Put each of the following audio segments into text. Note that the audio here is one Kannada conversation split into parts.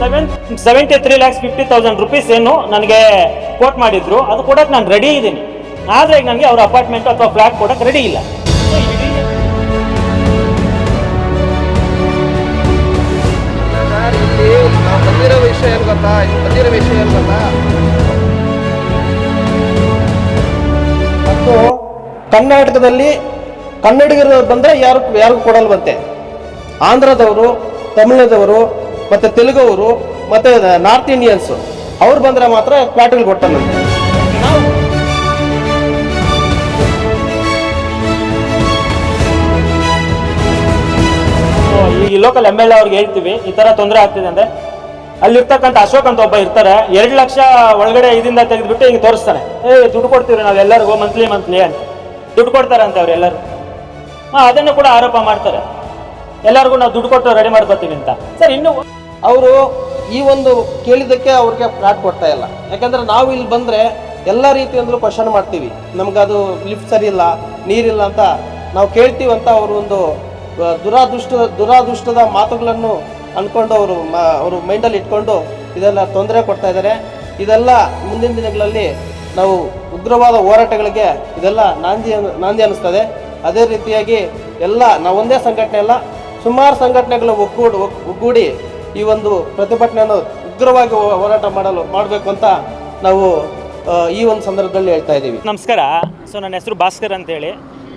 Seven seventy three lakhs fifty thousand rupees ಏನು ನನಗೆ ಕೋಟ್ ಮಾಡಿದ್ರು. ಅದು ಕೊಡಕ್ಕೆ ನಾನು ರೆಡಿ ಇದ್ದೀನಿ. ಆದರೆ ಈಗ ನನಗೆ ಅವ್ರ ಅಪಾರ್ಟ್ಮೆಂಟ್ ಅಥವಾ ಫ್ಲಾಟ್ ಕೊಡಕ್ಕೆ ರೆಡಿ ಇಲ್ಲ. ವಿಷಯ ಏನು ಗೊತ್ತಾ ವಿಷಯ ಮತ್ತು ಕರ್ನಾಟಕದಲ್ಲಿ ಕನ್ನಡಿಗರು ಬಂದರೆ ಯಾರು ಯಾರಿಗೂ ಕೊಡಲ್ವಂತೆ. ಆಂಧ್ರದವರು ತಮಿಳದವರು ಮತ್ತು ತೆಲುಗವರು, ಮತ್ತೆ ನಾರ್ತ್ ಇಂಡಿಯನ್ಸು ಅವ್ರು ಬಂದರೆ ಮಾತ್ರ ಫ್ಲಾಟ್ಗಳು ಕೊಡ್ತಾನಂತೆ ನಾವು ಈ ಲೋಕಲ್ ಎಂ ಎಲ್ ಎ ಅವ್ರಿಗೆ ಹೇಳ್ತೀವಿ, ಈ ತರ ತೊಂದರೆ ಆಗ್ತಿದೆ ಅಂದ್ರೆ, ಅಲ್ಲಿರ್ತಕ್ಕಂಥ ಅಶೋಕ್ ಅಂತ ಒಬ್ಬ ಇರ್ತಾರೆ, ಎರಡು ಲಕ್ಷ ಒಳಗಡೆ ಇದರಿಂದ ತೆಗೆದುಬಿಟ್ಟು ಹಿಂಗೆ ತೋರಿಸ್ತಾನೆ ಏ, ದುಡ್ಡು ಕೊಡ್ತೀವಿ ನಾವು ಎಲ್ಲರಿಗೂ ಮಂತ್ಲಿ ಮಂತ್ಲಿ ಅಂತ. ದುಡ್ಡು ಕೊಡ್ತಾರೆ ಅಂತ ಅವ್ರು ಎಲ್ಲರೂ ಹಾಂ ಅದನ್ನು ಕೂಡ ಆರೋಪ ಮಾಡ್ತಾರೆ. ಎಲ್ಲರಿಗೂ ನಾವು ದುಡ್ಡು ಕೊಟ್ಟು ರೆಡಿ ಮಾಡ್ಕೊತೀವಿ ಅಂತ. ಸರ್, ಇನ್ನು ಅವರು ಈ ಒಂದು ಕೇಳಿದ್ದಕ್ಕೆ ಅವ್ರಿಗೆ ಫ್ಲಾಟ್ ಕೊಡ್ತಾ ಇಲ್ಲ. ಯಾಕಂದ್ರೆ ನಾವು ಇಲ್ಲಿ ಬಂದರೆ ಎಲ್ಲ ರೀತಿಯಿಂದಲೂ ಕ್ವಶನ್ ಮಾಡ್ತೀವಿ. ನಮಗದು ಲಿಫ್ಟ್ ಸರಿ ಇಲ್ಲ, ನೀರಿಲ್ಲ ಅಂತ ನಾವು ಕೇಳ್ತೀವಿ ಅಂತ ಅವರು ಒಂದು ದುರಾದೃಷ್ಟ, ದುರಾದೃಷ್ಟದ ಮಾತುಗಳನ್ನು ಅಂದ್ಕೊಂಡು ಅವರು ಅವರು ಮೈಂಡಲ್ಲಿ ಇಟ್ಕೊಂಡು ಇದೆಲ್ಲ ತೊಂದರೆ ಕೊಡ್ತಾ ಇದ್ದಾರೆ. ಇದೆಲ್ಲ ಮುಂದಿನ ದಿನಗಳಲ್ಲಿ ನಾವು ಉಗ್ರವಾದ ಹೋರಾಟಗಳಿಗೆ ಇದೆಲ್ಲ ನಾಂದಿ ನಾಂದಿ ಅನ್ನಿಸ್ತದೆ ಅದೇ ರೀತಿಯಾಗಿ ಎಲ್ಲ, ನಾವು ಒಂದೇ ಸಂಘಟನೆ ಅಲ್ಲ, ಸುಮಾರು ಸಂಘಟನೆಗಳು ಒಗ್ಗೂಡಿ ಒಗ್- ಒಗ್ಗೂಡಿ ಈ ಒಂದು ಪ್ರತಿಭಟನೆಯನ್ನು ಉಗ್ರವಾಗಿ ಹೋರಾಟ ಮಾಡಲು ಮಾಡಬೇಕು ಅಂತ ನಾವು ಈ ಒಂದು ಸಂದರ್ಭದಲ್ಲಿ ಹೇಳ್ತಾ ಇದ್ದೀವಿ. ನಮಸ್ಕಾರ. ಸೊ ನನ್ನ ಹೆಸರು ಭಾಸ್ಕರ್ ಅಂತೇಳಿ.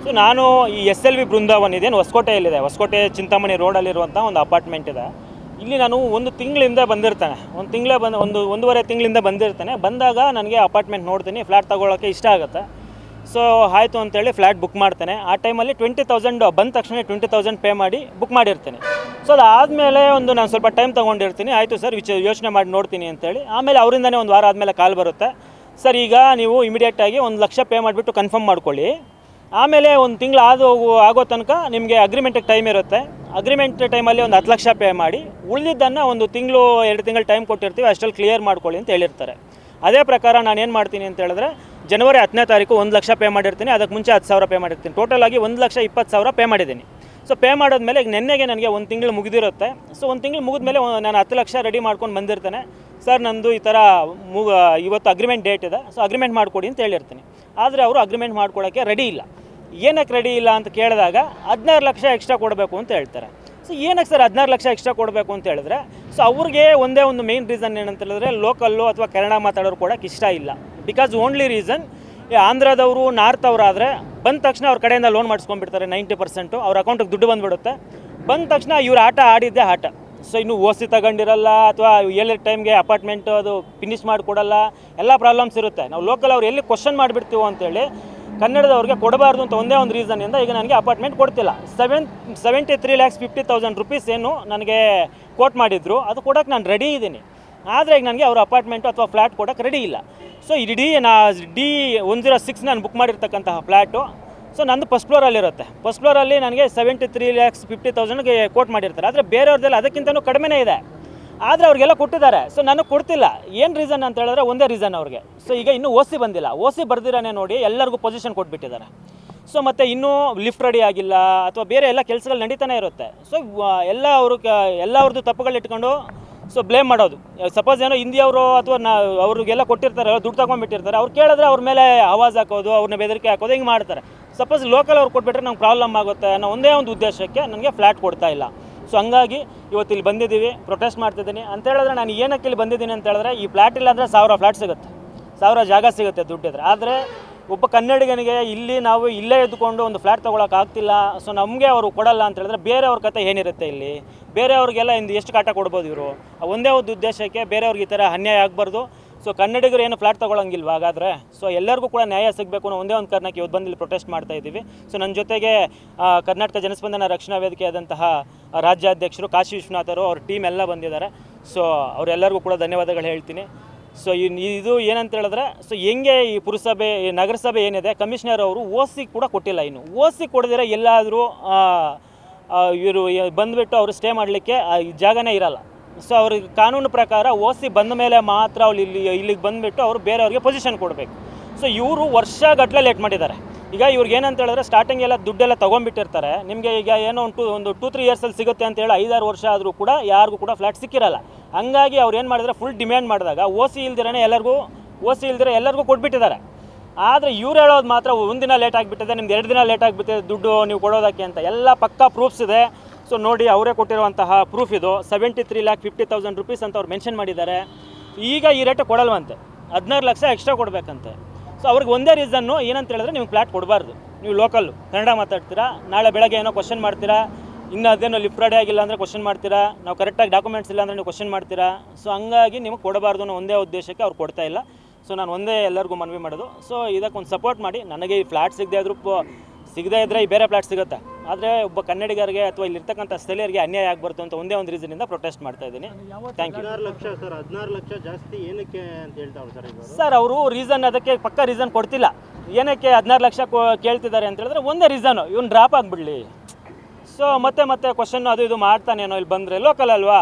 ಸೊ ನಾನು ಈ ಎಸ್ ಎಲ್ ವಿ ಬೃಂದಾವನ್ ಇದೇನು ಹೊಸಕೋಟೆಯಲ್ಲಿದೆ. ಹೊಸಕೋಟೆ ಚಿಂತಾಮಣಿ ರೋಡಲ್ಲಿರುವಂಥ ಒಂದು ಅಪಾರ್ಟ್ಮೆಂಟ್ ಇದೆ. ಇಲ್ಲಿ ನಾನು ಒಂದು ತಿಂಗಳಿಂದ ಬಂದಿರ್ತಾನೆ. ಒಂದು ತಿಂಗಳ ಬಂದು ಒಂದು ಒಂದೂವರೆ ತಿಂಗಳಿಂದ ಬಂದಿರ್ತಾನೆ. ಬಂದಾಗ ನನಗೆ ಅಪಾರ್ಟ್ಮೆಂಟ್ ನೋಡ್ತೀನಿ. ಫ್ಲ್ಯಾಟ್ ತೊಗೊಳಕ್ಕೆ ಇಷ್ಟ ಆಗುತ್ತೆ. ಸೊ ಆಯಿತು ಅಂತೇಳಿ ಫ್ಲ್ಯಾಟ್ ಬುಕ್ ಮಾಡ್ತೇನೆ. ಆ ಟೈಮಲ್ಲಿ ಟ್ವೆಂಟಿ ತೌಸಂಡ್ ಬಂದ ತಕ್ಷಣ ಟ್ವೆಂಟಿ ತೌಸಂಡ್ ಪೇ ಮಾಡಿ ಬುಕ್ ಮಾಡಿರ್ತೇನೆ. ಸೊ ಅದಾದಮೇಲೆ ಒಂದು ನಾನು ಸ್ವಲ್ಪ ಟೈಮ್ ತೊಗೊಂಡಿರ್ತೀನಿ. ಆಯಿತು ಸರ್, ವಿಚ ಯೋಚನೆ ಮಾಡಿ ನೋಡ್ತೀನಿ ಅಂತೇಳಿ. ಆಮೇಲೆ ಅವರಿಂದನೇ ಒಂದು ವಾರ ಆದಮೇಲೆ ಕಾಲ್ ಬರುತ್ತೆ. ಸರ್, ಈಗ ನೀವು ಇಮಿಡಿಯೇಟಾಗಿ ಒಂದು ಲಕ್ಷ ಪೇ ಮಾಡಿಬಿಟ್ಟು ಕನ್ಫರ್ಮ್ ಮಾಡ್ಕೊಳ್ಳಿ. ಆಮೇಲೆ ಒಂದು ತಿಂಗಳು ಆದು ಆಗೋ ತನಕ ನಿಮಗೆ ಅಗ್ರಿಮೆಂಟಿಗೆ ಟೈಮ್ ಇರುತ್ತೆ. ಅಗ್ರಿಮೆಂಟ್ ಟೈಮಲ್ಲಿ ಒಂದು ಹತ್ತು ಲಕ್ಷ ಪೇ ಮಾಡಿ. ಉಳಿದಿದ್ದನ್ನು ಒಂದು ತಿಂಗಳು, ಎರಡು ತಿಂಗಳು ಟೈಮ್ ಕೊಟ್ಟಿರ್ತೀವಿ, ಅಷ್ಟರಲ್ಲಿ ಕ್ಲಿಯರ್ ಮಾಡ್ಕೊಳ್ಳಿ ಅಂತ ಹೇಳಿರ್ತಾರೆ. ಅದೇ ಪ್ರಕಾರ ನಾನು ಏನು ಮಾಡ್ತೀನಿ ಅಂತ ಹೇಳಿದ್ರೆ ಜನವರಿ ಹತ್ತನೇ ತಾರೀಕು ಒಂದು ಲಕ್ಷ ಪೇ ಮಾಡಿರ್ತೀನಿ, ಅದಕ್ಕೆ ಮುಂಚೆ ಹತ್ತು ಸಾವಿರ ಪೇ ಮಾಡಿರ್ತೀನಿ. ಟೋಟಲ್ ಆಗಿ ಒಂದು ಲಕ್ಷ ಇಪ್ಪತ್ತು ಸಾವಿರ ಪೇ ಮಾಡಿದ್ದೀನಿ. ಸೊ ಪೇ ಮಾಡಿದ್ಮೇಲೆ ಈಗ ನೆನ್ನೆಗೆ ನನಗೆ ಒಂದು ತಿಂಗಳು ಮುಗಿದಿರುತ್ತೆ. ಸೊ ಒಂದು ತಿಂಗಳು ಮುಗಿದ್ಮೇಲೆ ನಾನು ಹತ್ತು ಲಕ್ಷ ರೆಡಿ ಮಾಡ್ಕೊಂಡು ಬಂದಿರ್ತೇನೆ. ಸರ್ ನಂದು ಈ ಥರ ಮುಗ ಇವತ್ತು ಅಗ್ರಿಮೆಂಟ್ ಡೇಟ್ ಇದೆ. ಸೊ ಅಗ್ರಿಮೆಂಟ್ ಮಾಡಿಕೊಡಿ ಅಂತ ಹೇಳಿರ್ತೀನಿ. ಆದರೆ ಅವರು ಅಗ್ರಿಮೆಂಟ್ ಮಾಡ್ಕೊಡೋಕ್ಕೆ ರೆಡಿ ಇಲ್ಲ. ಏನಕ್ಕೆ ರೆಡಿ ಇಲ್ಲ ಅಂತ ಕೇಳಿದಾಗ ಹದಿನಾರು ಲಕ್ಷ ಎಕ್ಸ್ಟ್ರಾ ಕೊಡಬೇಕು ಅಂತ ಹೇಳ್ತಾರೆ. ಸೊ ಏನಕ್ಕೆ ಸರ್ ಹದಿನಾರು ಲಕ್ಷ ಎಕ್ಸ್ಟ್ರಾ ಕೊಡಬೇಕು ಅಂತ ಹೇಳಿದ್ರೆ? ಸೊ ಅವ್ರಿಗೆ ಒಂದೇ ಒಂದು ಮೇನ್ ರೀಸನ್ ಏನಂತ ಹೇಳಿದ್ರೆ ಲೋಕಲ್ಲು ಅಥವಾ ಕನ್ನಡ ಮಾತಾಡೋರು ಕೊಡೋಕೆ ಇಷ್ಟ ಇಲ್ಲ. ಬಿಕಾಸ್ ಓನ್ಲಿ ರೀಸನ್ ಆಂಧ್ರದವರು ನಾರ್ತ್ ಅವರಾದರೆ ಬಂದ ತಕ್ಷಣ ಅವ್ರ ಕಡೆಯಿಂದ ಲೋನ್ ಮಾಡಿಸ್ಕೊಂಡ್ಬಿಡ್ತಾರೆ ನೈಂಟಿ ಪರ್ಸೆಂಟು ಅವ್ರ ಅಕೌಂಟಿಗೆ ದುಡ್ಡು ಬಂದುಬಿಡುತ್ತೆ. ಬಂದ ತಕ್ಷಣ ಇವ್ರ ಆಟ ಆಡಿದ್ದೆ ಆಟ. ಸೊ ಇನ್ನು ಓಸಿ ತಗೊಂಡಿರಲ್ಲ ಅಥವಾ ಹೇಳಿದ ಟೈಮ್ಗೆ ಅಪಾರ್ಟ್ಮೆಂಟು ಅದು ಫಿನಿಶ್ ಮಾಡಿಕೊಡಲ್ಲ, ಎಲ್ಲ ಪ್ರಾಬ್ಲಮ್ಸ್ ಇರುತ್ತೆ. ನಾವು ಲೋಕಲ್ ಅವ್ರು ಎಲ್ಲಿ ಕ್ವಶನ್ ಮಾಡಿಬಿಡ್ತೀವೋ ಅಂತೇಳಿ ಕನ್ನಡದವ್ರಿಗೆ ಕೊಡಬಾರ್ದು ಅಂತ ಒಂದೇ ಒಂದು ರೀಸನಿಂದ ಈಗ ನನಗೆ ಅಪಾರ್ಟ್ಮೆಂಟ್ ಕೊಡ್ತಿಲ್ಲ. Seven seventy three lakhs fifty thousand rupees ಏನು ನನಗೆ ಕೋಟ್ ಮಾಡಿದ್ರು. ಅದು ಕೊಡೋಕ್ಕೆ ನಾನು ರೆಡಿ ಇದ್ದೀನಿ ಆದರೆ ಈಗ ನನಗೆ ಅವ್ರ ಅಪಾರ್ಟ್ಮೆಂಟು ಅಥವಾ ಫ್ಲ್ಯಾಟ್ ಕೊಡೋಕೆ ರೆಡಿ ಇಲ್ಲ. ಸೊ ಇಡೀ ನಾ ಡಿ ಒನ್ ಜೀರೋ ಸಿಕ್ಸ್ ನಾನು ಬುಕ್ ಮಾಡಿರ್ತಕ್ಕಂತಹ ಫ್ಲ್ಯಾಟು. ಸೊ ನಂದು ಫಸ್ಟ್ ಫ್ಲೋರಲ್ಲಿರುತ್ತೆ ಫಸ್ಟ್ ಫ್ಲೋರಲ್ಲಿ ನನಗೆ ಸೆವೆಂಟಿ ತ್ರೀ ಲ್ಯಾಕ್ಸ್ ಫಿಫ್ಟಿ ತೌಸಂಡ್ಗೆ ಕೋಟ್ ಮಾಡಿರ್ತಾರೆ. ಆದರೆ ಬೇರೆಯವ್ರದ್ದೆಲ್ಲ ಅದಕ್ಕಿಂತಲೂ ಕಡಿಮೆನೇ ಇದೆ. ಆದರೆ ಅವ್ರಿಗೆಲ್ಲ ಕೊಟ್ಟಿದ್ದಾರೆ. ಸೊ ನನಗೆ ಕೊಡ್ತಿಲ್ಲ. ಏನು ರೀಸನ್ ಅಂತ ಹೇಳಿದ್ರೆ ಒಂದೇ ರೀಸನ್ ಅವ್ರಿಗೆ. ಸೊ ಈಗ ಇನ್ನೂ ಓ ಸಿ ಬಂದಿಲ್ಲ. ಓ ಸಿ ಬರ್ದಿರಾನೆ ನೋಡಿ ಎಲ್ಲರಿಗೂ ಪೊಸಿಷನ್ ಕೊಟ್ಬಿಟ್ಟಿದ್ದಾರೆ. ಸೊ ಮತ್ತು ಇನ್ನೂ ಲಿಫ್ಟ್ ರೆಡಿ ಆಗಿಲ್ಲ ಅಥವಾ ಬೇರೆ ಎಲ್ಲ ಕೆಲಸಗಳು ನಡೀತಾನೆ ಇರುತ್ತೆ. ಸೊ ಎಲ್ಲ ಅವರು ಎಲ್ಲ ಅವ್ರದ್ದು ತಪ್ಪುಗಳು ಇಟ್ಕೊಂಡು ಸೊ ಬ್ಲೇಮ್ ಮಾಡೋದು. ಸಪೋಸ್ ಏನೋ ಹಿಂದಿಯವರು ಅಥವಾ ನಾ, ಅವ್ರಿಗೆಲ್ಲ ಕೊಟ್ಟಿರ್ತಾರೆ ದುಡ್ಡು ತಗೊಂಡ್ಬಿಟ್ಟಿರ್ತಾರೆ, ಅವ್ರು ಕೇಳಿದ್ರೆ ಅವ್ರ ಮೇಲೆ ಆವಾಜ್ ಹಾಕೋದು ಅವ್ರನ್ನ ಬೆದರಿಕೆ ಹಾಕೋದು, ಹಿಂಗೆ ಮಾಡ್ತಾರೆ. ಸಪೋಸ್ ಲೋಕಲ್ ಅವ್ರು ಕೊಟ್ಬಿಟ್ರೆ ನಂಗೆ ಪ್ರಾಬ್ಲಮ್ ಆಗುತ್ತೆ ಅನ್ನೋ ಒಂದೇ ಒಂದು ಉದ್ದೇಶಕ್ಕೆ ನನಗೆ ಫ್ಲ್ಯಾಟ್ ಕೊಡ್ತಾ ಇಲ್ಲ. ಸೊ ಹಂಗಾಗಿ ಇವತ್ತು ಇಲ್ಲಿ ಬಂದಿದ್ದೀವಿ ಪ್ರೊಟೆಸ್ಟ್ ಮಾಡ್ತಿದ್ದೀನಿ ಅಂತ ಹೇಳಿದ್ರೆ ನಾನು ಏನಕ್ಕೆ ಇಲ್ಲಿ ಬಂದಿದ್ದೀನಿ ಅಂತ ಹೇಳಿದ್ರೆ, ಈ ಫ್ಲ್ಯಾಟ್ ಇಲ್ಲ ಅಂದರೆ ಸಾವಿರ ಫ್ಲ್ಯಾಟ್ ಸಿಗುತ್ತೆ. ಸಾವಿರ ಜಾಗ ಸಿಗುತ್ತೆ ದುಡ್ಡಿದ್ರೆ. ಆದರೆ ಒಬ್ಬ ಕನ್ನಡಿಗನಿಗೆ ಇಲ್ಲಿ ನಾವು ಇಲ್ಲೇ ಇದ್ದುಕೊಂಡು ಒಂದು ಫ್ಲ್ಯಾಟ್ ತೊಗೊಳಕ್ಕೆ ಆಗ್ತಿಲ್ಲ ಸೊ ನಮಗೆ ಅವರು ಕೊಡಲ್ಲ ಅಂತ ಹೇಳಿದ್ರೆ ಬೇರೆಯವ್ರ ಕತೆ ಏನಿರುತ್ತೆ ಇಲ್ಲಿ? ಬೇರೆಯವ್ರಿಗೆಲ್ಲ ಇಂದು ಎಷ್ಟು ಕಾಟ ಕೊಡ್ಬೋದು ಇವರು? ಒಂದೇ ಒಂದು ಉದ್ದೇಶಕ್ಕೆ ಬೇರೆಯವ್ರಿಗೆ ಈ ಥರ ಅನ್ಯಾಯ ಆಗಬಾರ್ದು. ಸೊ ಕನ್ನಡಿಗರು ಏನು ಫ್ಲ್ಯಾಟ್ ತೊಗೊಳಂಗಿಲ್ವ ಹಾಗಾದರೆ? ಸೊ ಎಲ್ಲರಿಗೂ ಕೂಡ ನ್ಯಾಯ ಸಿಗಬೇಕು ಅನ್ನೋ ಒಂದೇ ಒಂದು ಕಾರಣಕ್ಕೆ ಇವತ್ತು ಬಂದು ಇಲ್ಲಿ ಪ್ರೊಟೆಸ್ಟ್ ಮಾಡ್ತಾ ಇದ್ದೀವಿ. ಸೊ ನನ್ನ ಜೊತೆಗೆ ಕರ್ನಾಟಕ ಜನಸ್ಪಂದನ ರಕ್ಷಣಾ ವೇದಿಕೆಯಾದಂತಹ ರಾಜ್ಯಾಧ್ಯಕ್ಷರು ಕಾಶಿ ವಿಶ್ವನಾಥರು ಅವ್ರ ಟೀಮ್ ಎಲ್ಲ ಬಂದಿದ್ದಾರೆ. ಸೊ ಅವರೆಲ್ಲರಿಗೂ ಕೂಡ ಧನ್ಯವಾದಗಳು ಹೇಳ್ತೀನಿ. ಸೊ ಇದು ಏನಂತ ಹೇಳಿದ್ರೆ ಸೊ ಹೆಂಗೆ ಈ ಪುರಸಭೆ ನಗರಸಭೆ ಏನಿದೆ ಕಮಿಷನರ್ ಅವರು ಓ ಸಿ ಕೂಡ ಕೊಟ್ಟಿಲ್ಲ ಇನ್ನು. ಓ ಸಿ ಕೊಡದಿರ ಎಲ್ಲಾದರೂ ಇವರು ಬಂದುಬಿಟ್ಟು ಅವರು ಸ್ಟೇ ಮಾಡಲಿಕ್ಕೆ ಜಾಗನೇ ಇರಲ್ಲ. ಸೊ ಅವ್ರಿಗೆ ಕಾನೂನು ಪ್ರಕಾರ ಓ ಸಿ ಬಂದ ಮೇಲೆ ಮಾತ್ರ ಅವ್ರು ಇಲ್ಲಿ, ಇಲ್ಲಿಗೆ ಬಂದುಬಿಟ್ಟು ಅವರು ಬೇರೆಯವ್ರಿಗೆ ಪೊಸಿಷನ್ ಕೊಡಬೇಕು. ಸೊ ಇವರು ವರ್ಷಗಟ್ಟಲೆ ಲೇಟ್ ಮಾಡಿದ್ದಾರೆ. ಈಗ ಇವ್ರಿಗೆ ಏನಂತ ಹೇಳಿದ್ರೆ ಸ್ಟಾರ್ಟಿಂಗ್ ಎಲ್ಲ ದುಡ್ಡೆಲ್ಲ ತೊಗೊಂಡ್ಬಿಟ್ಟಿರ್ತಾರೆ. ನಿಮಗೆ ಈಗ ಏನೋ ಒಂದು ಟೂ ಒಂದು ಟೂ ತ್ರೀ ಇಯರ್ಸಲ್ಲಿ ಸಿಗುತ್ತೆ ಅಂತ ಹೇಳಿ ಐದಾರು ವರ್ಷ ಆದರೂ ಕೂಡ ಯಾರಿಗೂ ಕೂಡ ಫ್ಲ್ಯಾಟ್ ಸಿಕ್ಕಿರಲ್ಲ. ಹಂಗಾಗಿ ಅವ್ರು ಏನು ಮಾಡಿದ್ರೆ ಫುಲ್ ಡಿಮ್ಯಾಂಡ್ ಮಾಡಿದಾಗ ಓ ಸಿ ಇಲ್ದಿರೇ ಎಲ್ಲರಿಗೂ ಓ ಸಿ ಇಲ್ದಿರ ಎಲ್ಲರಿಗೂ ಕೊಟ್ಬಿಟ್ಟಿದ್ದಾರೆ. ಆದರೆ ಇವ್ರು ಹೇಳೋದು ಮಾತ್ರ ಒಂದಿನ ಲೇಟ್ ಆಗಿಬಿಟ್ಟಿದೆ, ನಿಮ್ದು ಎರಡು ದಿನ ಲೇಟ್ ಆಗಿಬಿಟ್ಟಿದೆ ದುಡ್ಡು ನೀವು ಕೊಡೋದಕ್ಕೆ ಅಂತ. ಎಲ್ಲ ಪಕ್ಕಾ ಪ್ರೂಫ್ಸ್ ಇದೆ. ಸೊ ನೋಡಿ ಅವರೇ ಕೊಟ್ಟಿರುವಂತಹ ಪ್ರೂಫ್ ಇದು. Seventy three lakh fifty thousand rupees ಅಂತ ಅವ್ರು ಮೆನ್ಷನ್ ಮಾಡಿದ್ದಾರೆ. ಈಗ ಈ ರೇಟ್ ಕೊಡಲ್ವಂತೆ. ಹದಿನಾರು ಲಕ್ಷ ಎಕ್ಸ್ಟ್ರಾ ಕೊಡಬೇಕಂತೆ. ಸೊ ಅವ್ರಿಗೆ ಒಂದೇ ರೀಸನ್ನು ಏನಂತ ಹೇಳಿದ್ರೆ ನೀವು ಫ್ಲ್ಯಾಟ್ ಕೊಡಬಾರ್ದು. ನೀವು ಲೋಕಲ್ಲು ಕನ್ನಡ ಮಾತಾಡ್ತೀರಾ, ನಾಳೆ ಬೆಳಗ್ಗೆ ಏನೋ ಕ್ವಶನ್ ಮಾಡ್ತೀರಾ, ಇನ್ನು ಅದೇನೋ ಲಿಫ್ಟ್ ರೆಡಿ ಆಗಿಲ್ಲ ಅಂದರೆ ಕ್ವಶನ್ ಮಾಡ್ತೀರಾ, ನಾವು ಕರೆಕ್ಟಾಗಿ ಡಾಕ್ಯುಮೆಂಟ್ಸ್ ಇಲ್ಲ ಅಂದರೆ ನೀವು ಕ್ವಶನ್ ಮಾಡ್ತೀರಾ. ಸೊ ಹಂಗಾಗಿ ನಿಮಗೆ ಕೊಡಬಾರ್ದು ಅನ್ನೋ ಒಂದೇ ಉದ್ದೇಶಕ್ಕೆ ಅವ್ರು ಕೊಡ್ತಾ ಇಲ್ಲ. ಸೊ ನಾನು ಒಂದೇ ಎಲ್ಲರಿಗೂ ಮನವಿ ಮಾಡೋದು. ಸೊ ಇದಕ್ಕೆ ಒಂದು ಸಪೋರ್ಟ್ ಮಾಡಿ, ನನಗೆ ಈ ಫ್ಲ್ಯಾಟ್ ಸಿಗದೆ ಆದರೂ ಸಿಗದೇ ಇದ್ದರೆ ಈ ಬೇರೆ ಫ್ಲ್ಯಾಟ್ ಸಿಗುತ್ತೆ? ಆದರೆ ಒಬ್ಬ ಕನ್ನಡಿಗರಿಗೆ ಅಥವಾ ಇಲ್ಲಿರ್ತಕ್ಕಂಥ ಸ್ಥಳೀಯರಿಗೆ ಅನ್ಯಾಯ ಆಗ್ಬಾರ್ದು ಅಂತ ಒಂದೇ ಒಂದು ರೀಸನಿಂದ ಪ್ರೊಟೆಸ್ಟ್ ಮಾಡ್ತಾ ಇದ್ದೀನಿ. ಥ್ಯಾಂಕ್ ಯು ಲಕ್ಷ ಸರ್ ಹದಿನಾರು ಲಕ್ಷ ಜಾಸ್ತಿ ಏನಕ್ಕೆ ಅಂತ ಸರ್ ಸರ್ ಅವರು ರೀಸನ್ ಅದಕ್ಕೆ ಪಕ್ಕ ರೀಸನ್ ಕೊಡ್ತಿಲ್ಲ. ಏನಕ್ಕೆ ಹದಿನಾರು ಲಕ್ಷ ಕೇಳ್ತಿದ್ದಾರೆ ಅಂತ ಹೇಳಿದ್ರೆ ಒಂದೇ ರೀಸನು ಇವ್ನು ಡ್ರಾಪ್ ಆಗಿಬಿಡ್ಲಿ. ಸೊ ಮತ್ತೆ ಮತ್ತೆ ಕ್ವಶನ್ ಅದು ಇದು ಮಾಡ್ತಾನೇನೋ ಇಲ್ಲಿ ಬಂದರೆ. ಲೋಕಲ್ ಅಲ್ವಾ?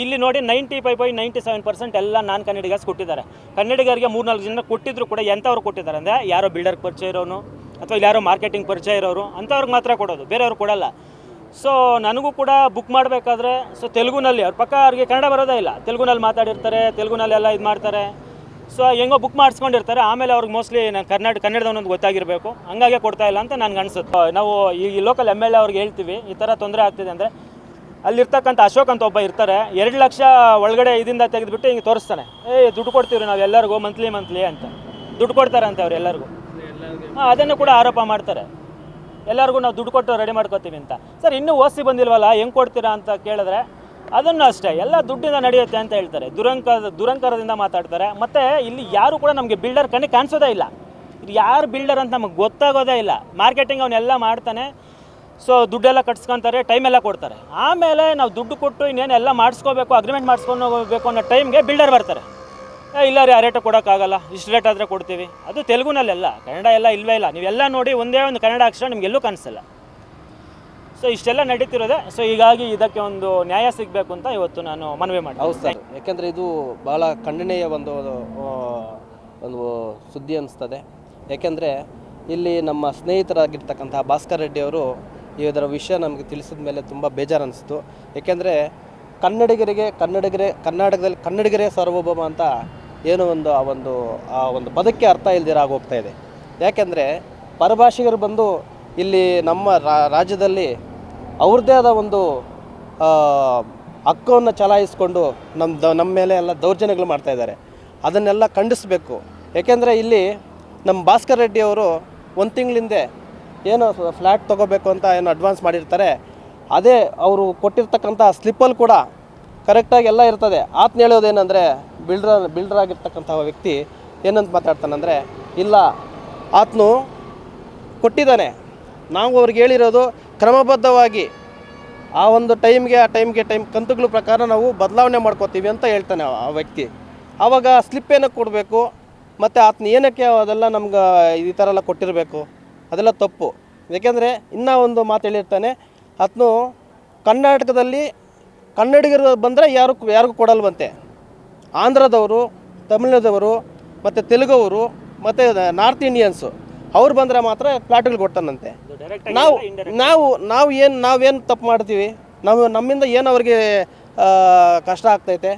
ಇಲ್ಲಿ ನೋಡಿ ninety five by ninety seven percent ಎಲ್ಲ ನಾನ್ ಕನ್ನಡಿಗರ್ಸ್ ಕೊಟ್ಟಿದ್ದಾರೆ. ಕನ್ನಡಿಗರಿಗೆ ಮೂರ್ನಾಲ್ಕು ಜನ ಕೊಟ್ಟಿದ್ರು ಕೂಡ ಎಂಥವ್ರು ಕೊಟ್ಟಿದ್ದಾರೆ ಅಂದರೆ ಯಾರೋ ಬಿಲ್ಡರ್ ಪರಿಚಯ ಇರೋನು ಅಥವಾ ಇಲ್ಲಿ ಯಾರೋ ಮಾರ್ಕೆಟಿಂಗ್ ಪರಿಚಯ ಇರೋರು ಅಂಥವ್ರಿಗೆ ಮಾತ್ರ ಕೊಡೋದು, ಬೇರೆಯವ್ರು ಕೊಡಲ್ಲ. ಸೊ ನನಗೂ ಕೂಡ ಬುಕ್ ಮಾಡಬೇಕಾದ್ರೆ ಸೊ ತೆಲುಗುನಲ್ಲಿ, ಅವ್ರ ಪಕ್ಕ ಅವ್ರಿಗೆ ಕನ್ನಡ ಬರೋದೇ ಇಲ್ಲ. ತೆಲುಗುನಲ್ಲಿ ಮಾತಾಡಿರ್ತಾರೆ, ತೆಲುಗುನಲ್ಲಿ ಎಲ್ಲ ಇದು ಮಾಡ್ತಾರೆ. ಸೊ ಹೆಂಗೋ ಬುಕ್ ಮಾಡಿಸ್ಕೊಂಡಿರ್ತಾರೆ, ಆಮೇಲೆ ಅವ್ರಿಗೆ ಮೋಸ್ಟ್ಲಿ ನಾನು ಕರ್ನಾಟಕ ಕನ್ನಡದವನೊಂದು ಗೊತ್ತಾಗಿರಬೇಕು. ಹಂಗಾಗೆ ಕೊಡ್ತಾ ಇಲ್ಲ ಅಂತ ನನಗೆ ಅನಿಸುತ್ತೆ. ನಾವು ಈ ಲೋಕಲ್ ಎಂ ಎಲ್ ಎ ಅವ್ರಿಗೆ ಹೇಳ್ತೀವಿ, ಈ ಥರ ತೊಂದರೆ ಆಗ್ತಿದೆ ಅಂದರೆ, ಅಲ್ಲಿರ್ತಕ್ಕಂಥ ಅಶೋಕ್ ಅಂತ ಒಬ್ಬ ಇರ್ತಾರೆ, ಎರಡು ಲಕ್ಷ ಒಳಗಡೆ ಇದರಿಂದ ತೆಗೆದುಬಿಟ್ಟು ಹಿಂಗೆ ತೋರಿಸ್ತಾನೆ. ಏ, ದುಡ್ಡು ಕೊಡ್ತೀವಿ ನಾವು ಎಲ್ಲರಿಗೂ ಮಂತ್ಲಿ ಮಂತ್ಲಿ ಅಂತ. ದುಡ್ಡು ಕೊಡ್ತಾರೆ ಅಂತ ಅವ್ರು ಎಲ್ಲರಿಗೂ ಹಾಂ, ಅದನ್ನು ಕೂಡ ಆರೋಪ ಮಾಡ್ತಾರೆ. ಎಲ್ಲರಿಗೂ ನಾವು ದುಡ್ಡು ಕೊಟ್ಟು ರೆಡಿ ಮಾಡ್ಕೋತೀವಿ ಅಂತ. ಸರ್, ಇನ್ನೂ ಓಸಿ ಬಂದಿಲ್ವಲ್ಲ, ಹೆಂಗೆ ಕೊಡ್ತೀರಾ ಅಂತ ಕೇಳಿದ್ರೆ, ಅದನ್ನು ಅಷ್ಟೇ, ಎಲ್ಲ ದುಡ್ಡಿಂದ ನಡೆಯುತ್ತೆ ಅಂತ ಹೇಳ್ತಾರೆ. ದುರಂಕಾರ ದುರಂಕಾರದಿಂದ ಮಾತಾಡ್ತಾರೆ. ಮತ್ತು ಇಲ್ಲಿ ಯಾರು ಕೂಡ ನಮಗೆ ಬಿಲ್ಡರ್ ಕಣ್ಣಿಗೆ ಕಾಣಿಸೋದೇ ಇಲ್ಲ. ಯಾರು ಬಿಲ್ಡರ್ ಅಂತ ನಮಗೆ ಗೊತ್ತಾಗೋದೇ ಇಲ್ಲ. ಮಾರ್ಕೆಟಿಂಗ್ ಅವನ್ನೆಲ್ಲ ಮಾಡ್ತಾನೆ. ಸೊ ದುಡ್ಡೆಲ್ಲ ಕಟ್ಸ್ಕೊತಾರೆ ಟೈಮ್ ಎಲ್ಲ ಕೊಡ್ತಾರೆ. ಆಮೇಲೆ ನಾವು ದುಡ್ಡು ಕೊಟ್ಟು ಇನ್ನೇನು ಎಲ್ಲ ಮಾಡಿಸ್ಕೋಬೇಕು ಅಗ್ರಿಮೆಂಟ್ ಮಾಡಿಸ್ಕೊಂಡು ಹೋಗಬೇಕು ಅನ್ನೋ ಟೈಮ್ಗೆ ಬಿಲ್ಡರ್ ಬರ್ತಾರೆ. ಇಲ್ಲ ರೀ ಆ ರೇಟ್ ಕೊಡೋಕ್ಕಾಗಲ್ಲ. ಇಷ್ಟು ರೇಟ್ ಆದರೆ ಕೊಡ್ತೀವಿ. ಅದು ತೆಲುಗುನಲ್ಲೆಲ್ಲ. ಕನ್ನಡ ಎಲ್ಲ ಇಲ್ವೇ ಇಲ್ಲ. ನೀವೆಲ್ಲ ನೋಡಿ ಒಂದೇ ಒಂದು ಕನ್ನಡ ಅಕ್ಷರ ನಿಮಗೆಲ್ಲೂ ಕಾಣಿಸಲ್ಲ. ಸೊ ಇಷ್ಟೆಲ್ಲ ನಡೀತಿರೋದೆ. ಸೊ ಹೀಗಾಗಿ ಇದಕ್ಕೆ ಒಂದು ನ್ಯಾಯ ಸಿಗಬೇಕು ಅಂತ ಇವತ್ತು ನಾನು ಮನವಿ ಮಾಡಿ ಹೌದು ಸರ್. ಯಾಕೆಂದರೆ ಇದು ಭಾಳ ಖಂಡನೀಯ ಒಂದು ಒಂದು ಸುದ್ದಿ ಅನ್ನಿಸ್ತದೆ ಯಾಕೆಂದರೆ ಇಲ್ಲಿ ನಮ್ಮ ಸ್ನೇಹಿತರಾಗಿರ್ತಕ್ಕಂಥ ಭಾಸ್ಕರ್ ರೆಡ್ಡಿ ಅವರು ಇದರ ವಿಷಯ ನಮಗೆ ತಿಳಿಸಿದ ಮೇಲೆ ತುಂಬ ಬೇಜಾರು ಅನ್ನಿಸ್ತು ಏಕೆಂದರೆ ಕನ್ನಡಿಗರಿಗೆ ಕನ್ನಡಿಗರೇ, ಕರ್ನಾಟಕದಲ್ಲಿ ಕನ್ನಡಿಗರೇ ಸಾರ್ವಭೌಮ ಅಂತ ಏನೋ ಒಂದು ಆ ಒಂದು ಆ ಒಂದು ಪದಕ್ಕೆ ಅರ್ಥ ಇಲ್ದಿರಾಗೋಗ್ತಾ ಇದೆ. ಯಾಕೆಂದರೆ ಪರಭಾಷಿಗರು ಬಂದು ಇಲ್ಲಿ ನಮ್ಮ ರಾಜ್ಯದಲ್ಲಿ ಅವ್ರದ್ದೇ ಆದ ಒಂದು ಹಕ್ಕವನ್ನು ಚಲಾಯಿಸ್ಕೊಂಡು ನಮ್ಮ ನಮ್ಮ ಮೇಲೆ ಎಲ್ಲ ದೌರ್ಜನ್ಯಗಳು ಮಾಡ್ತಾ ಇದ್ದಾರೆ. ಅದನ್ನೆಲ್ಲ ಖಂಡಿಸಬೇಕು. ಏಕೆಂದರೆ ಇಲ್ಲಿ ನಮ್ಮ ಭಾಸ್ಕರ್ ರೆಡ್ಡಿ ಅವರು ಒಂದು ತಿಂಗಳಿಂದೆ ಏನು ಫ್ಲ್ಯಾಟ್ ತೊಗೋಬೇಕು ಅಂತ ಏನು ಅಡ್ವಾನ್ಸ್ ಮಾಡಿರ್ತಾರೆ. ಅದೇ ಅವರು ಕೊಟ್ಟಿರ್ತಕ್ಕಂಥ ಸ್ಲಿಪ್ಪಲ್ಲಿ ಕೂಡ ಕರೆಕ್ಟಾಗಿ ಎಲ್ಲ ಇರ್ತದೆ. ಆತನ ಹೇಳೋದೇನೆಂದರೆ ಬಿಲ್ಡ್ರ ಬಿಲ್ಡರ್ ಆಗಿರ್ತಕ್ಕಂಥ ವ್ಯಕ್ತಿ ಏನಂತ ಮಾತಾಡ್ತಾನಂದರೆ, ಇಲ್ಲ ಆತನು ಕೊಟ್ಟಿದ್ದಾನೆ. ನಾವು ಅವ್ರಿಗೆ ಹೇಳಿರೋದು ಕ್ರಮಬದ್ಧವಾಗಿ ಆ ಒಂದು ಟೈಮ್ಗೆ ಆ ಟೈಮ್ಗೆ ಟೈಮ್ ಕಂತುಗಳ ಪ್ರಕಾರ ನಾವು ಬದಲಾವಣೆ ಮಾಡ್ಕೋತೀವಿ ಅಂತ ಹೇಳ್ತಾನೆ ಆ ವ್ಯಕ್ತಿ. ಆವಾಗ ಸ್ಲಿಪ್ ಏನಕ್ಕೆ ಕೊಡಬೇಕು? ಮತ್ತು ಆತನ ಏನಕ್ಕೆ ಅದೆಲ್ಲ ನಮ್ಗೆ ಈ ಥರ ಎಲ್ಲ ಕೊಟ್ಟಿರಬೇಕು? ಅದೆಲ್ಲ ತಪ್ಪು. ಏಕೆಂದರೆ ಇನ್ನೂ ಒಂದು ಮಾತು ಹೇಳಿರ್ತಾನೆ ಆತನು ಕರ್ನಾಟಕದಲ್ಲಿ ಕನ್ನಡಿಗರು ಬಂದರೆ ಯಾರು ಯಾರಿಗೂ ಕೊಡಲ್ವಂತೆ. ಆಂಧ್ರದವರು ತಮಿಳ್ನಾಡದವರು ಮತ್ತು ತೆಲುಗವರು ಮತ್ತು ನಾರ್ತ್ ಇಂಡಿಯನ್ಸು ಅವ್ರು ಬಂದರೆ ಮಾತ್ರ ಫ್ಲಾಟ್ಗಳು ಕೊಡ್ತಾನಂತೆ. ನಾವು ನಾವು ನಾವು ಏನು ನಾವೇನು ತಪ್ಪು ಮಾಡ್ತೀವಿ? ನಾವು ನಮ್ಮಿಂದ ಏನು ಅವ್ರಿಗೆ ಕಷ್ಟ ಆಗ್ತೈತೆ?